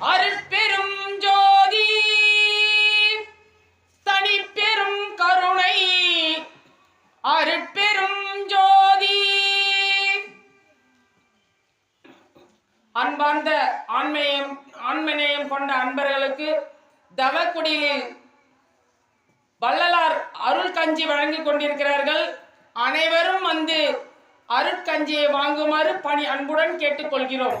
அருட்பெரும் ஜோதி தனிப்பெரும் கருணை அருட்பெரும் ஜோதி. அன்பார்ந்த ஆண்மையம் ஆண்மநேயம் கொண்ட அன்பர்களுக்கு தவக்குடியில் வள்ளலார் அருள் கஞ்சி வழங்கிக் கொண்டிருக்கிறார்கள். அனைவரும் வந்து அருட்கஞ்சியை வாங்குமாறு பணி அன்புடன் கேட்டுக்கொள்கிறோம்.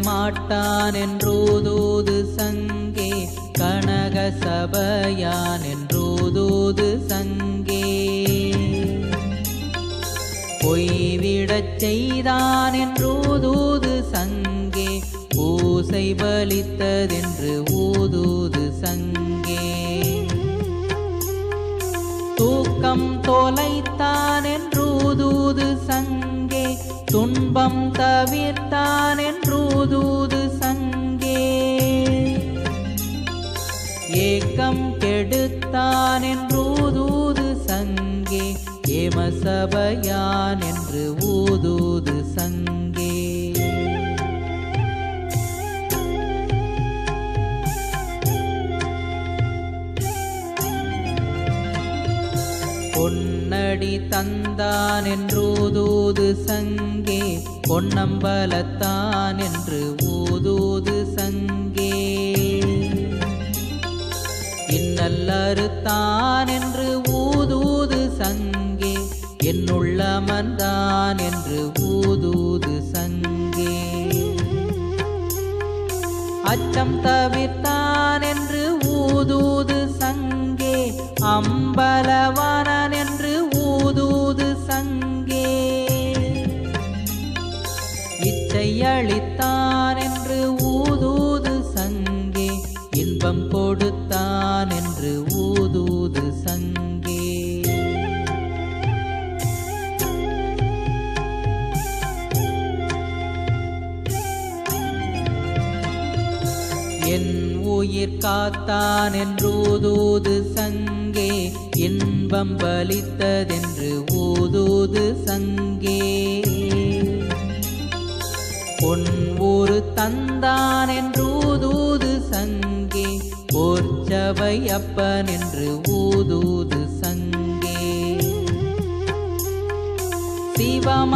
மாட்டான் என்றோதோது சங்கே கனக சபையான் என்றோதோது சங்கே. பொய்விடச் செய்தான் என்றோதோது சங்கே பூசை பலித்ததென்று ஊதூது சங்கே. தூக்கம் தொலைத்தான் என்றூதூது சங்கே துன்பம் தவிர்த்தான் என்றூதூது சங்கே. ஏக்கம் கெடுத்தான் என்றூதூது சங்கே. ஏமசபையான் என்று ஊதூது சங்கே. பொன்னடி தந்தான் என்று ஊதூது சங்கே. பொன்னம்பலத்தான் என்று ஊதூது சங்கே. இன்னல்லறுத்தான் என்று ஊதூது சங்கே. என்னுள்ளமர்ந்தான் என்று ஊதூது சங்கே. அச்சம் தவிர்த்தான் என்று ஊதூது சங்கே. அம்பல இச்சை அளித்தான் என்று ஊதூது சங்கே இன்பம் கொடுத்தான் என்று ஊதூது சங்கே. என் உயிர் காத்தான் என்று ஊதூது சங்கே இன்பம் பலித்ததென்று ஊதூது சங்கே. பொன் ஒரு தந்தான் என்று ஊதூது சங்கே போர்ச்சவை அப்பன் என்று ஊதூது சங்கே. சிவமா